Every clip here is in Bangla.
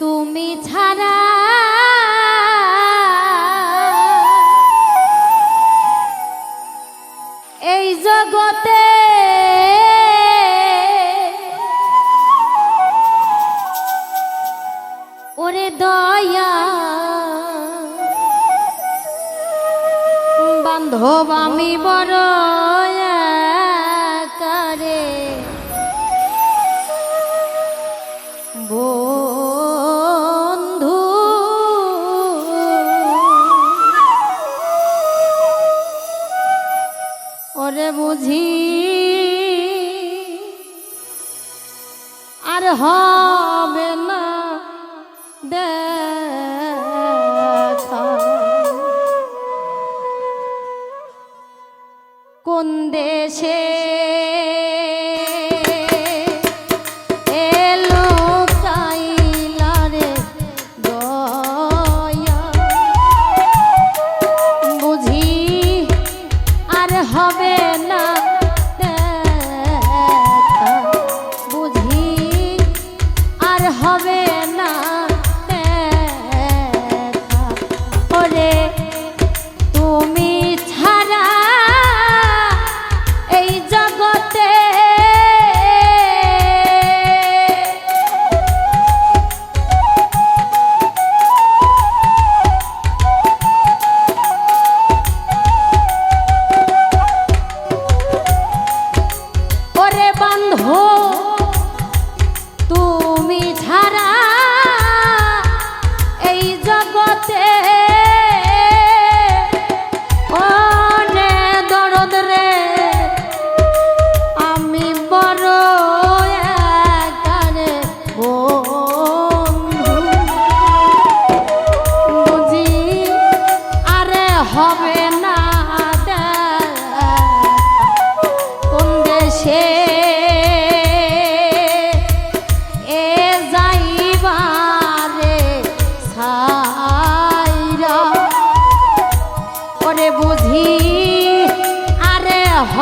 তুমি ছাড়া এই জগতে ওরে দয়া বান্ধব আমি বড় কোন দেশে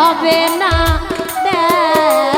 হবে না। দেয়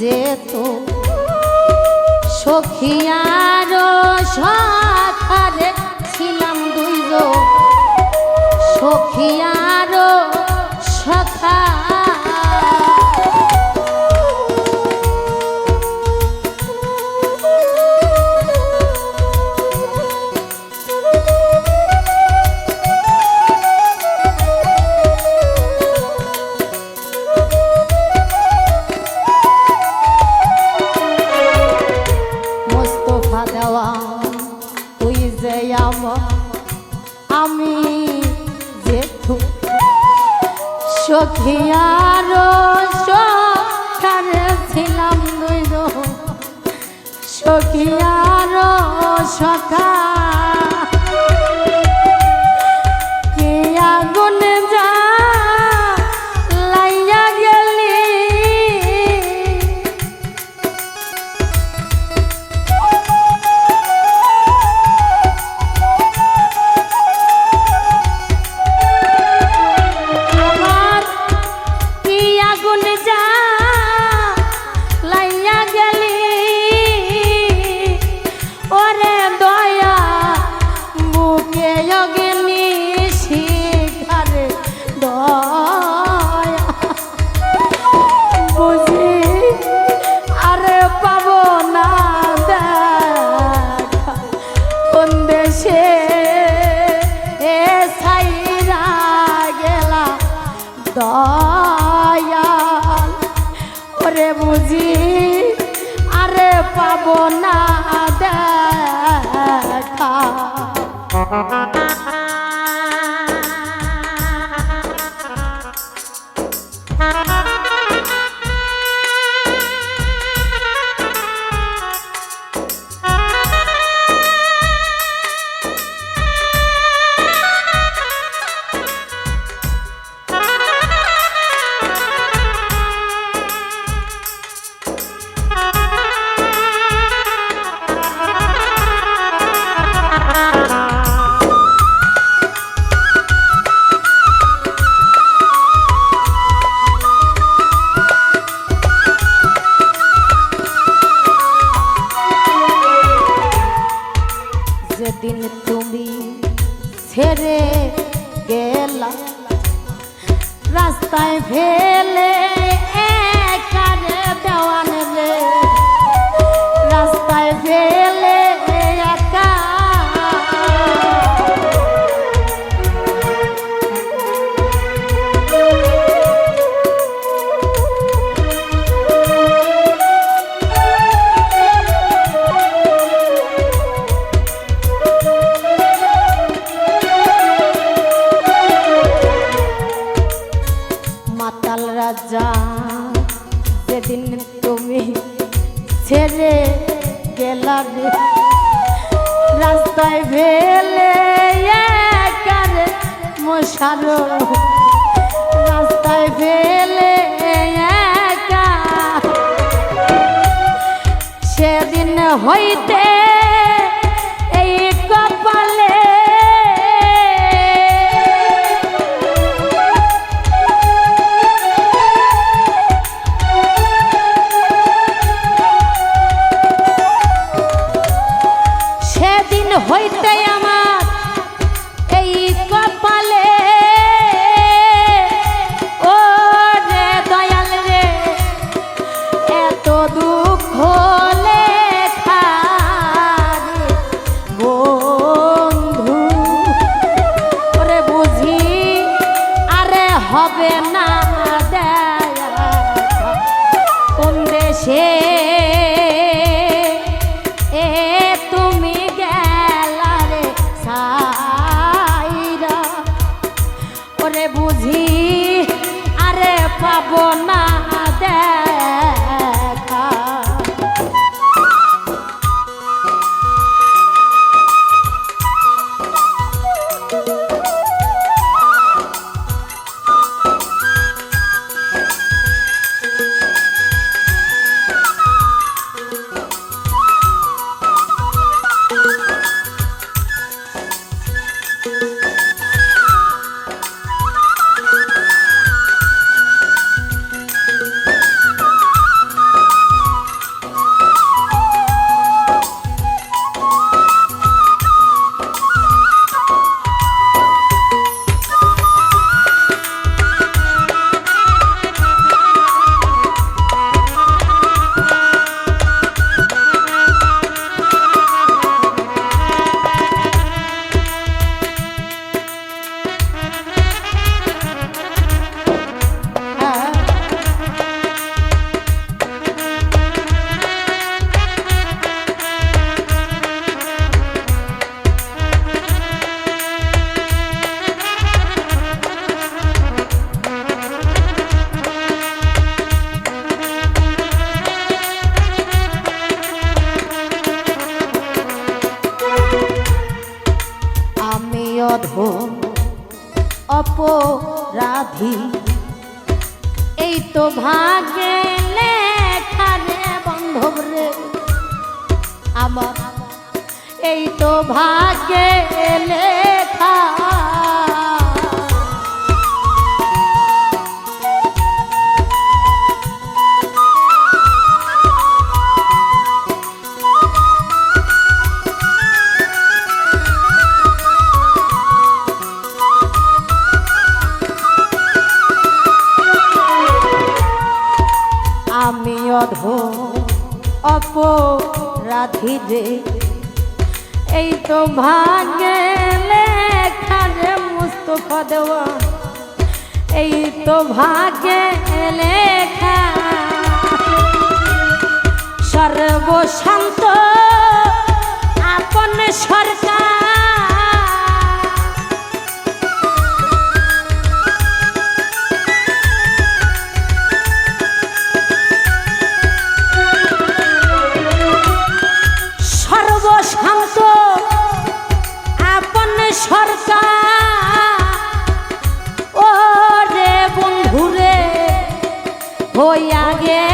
যেত সখিয়ার সাথারে ছিলাম দুইজন। সখিয়ার সখা কি সখা? দেশে এ সাইরা গেলা দয়াল। ওরে বুঝি আরে পাব না দেখা। মাতাল রাজা যেদিন তুমি ছেড়ে গেলা রাস্তায় ভেলে মশার রাস্তায় ভেলে সেদিন হইতে আরে পাবো না তো ভাগে লেখা রে বন্ধব রে আমার এই তো ভাগ্যে লেখা অধ অপরাধী এই তো ভাগে লেখা রে মুস্তফা দেওয়া। এই তো ভাগ্যে লেখা সর্বশান্ত আপন সরকার। হইয়া গেল